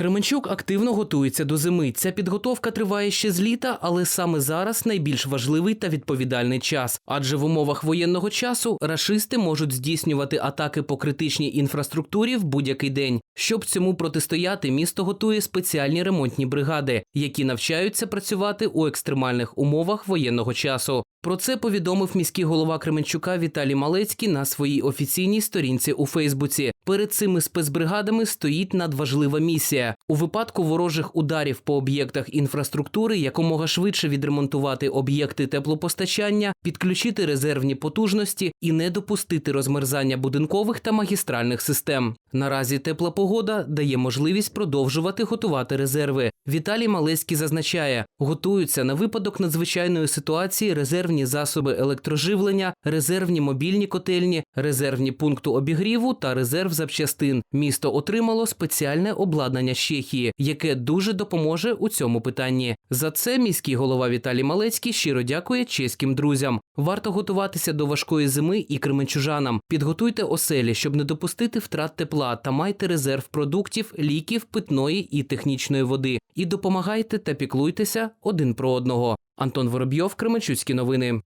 Кременчук активно готується до зими. Ця підготовка триває ще з літа, але саме зараз найбільш важливий та відповідальний час. Адже в умовах воєнного часу рашисти можуть здійснювати атаки по критичній інфраструктурі в будь-який день. Щоб цьому протистояти, місто готує спеціальні ремонтні бригади, які навчаються працювати у екстремальних умовах воєнного часу. Про це повідомив міський голова Кременчука Віталій Малецький на своїй офіційній сторінці у Фейсбуці. Перед цими спецбригадами стоїть надважлива місія у випадку ворожих ударів по об'єктах інфраструктури якомога швидше відремонтувати об'єкти теплопостачання, підключити резервні потужності і не допустити розмерзання будинкових та магістральних систем. Наразі тепла погода дає можливість продовжувати готувати резерви. Віталій Малецький зазначає, готуються на випадок надзвичайної ситуації резервні засоби електроживлення, резервні мобільні котельні, резервні пункти обігріву та резерв запчастин. Місто отримало спеціальне обладнання з Чехії, яке дуже допоможе у цьому питанні. За це міський голова Віталій Малецький щиро дякує чеським друзям. Варто готуватися до важкої зими і кременчужанам. Підготуйте оселі, щоб не допустити втрат тепла та майте резерв продуктів, ліків, питної і технічної води. І допомагайте та піклуйтеся один про одного. Антон Воробйов, Кременчуцькі новини.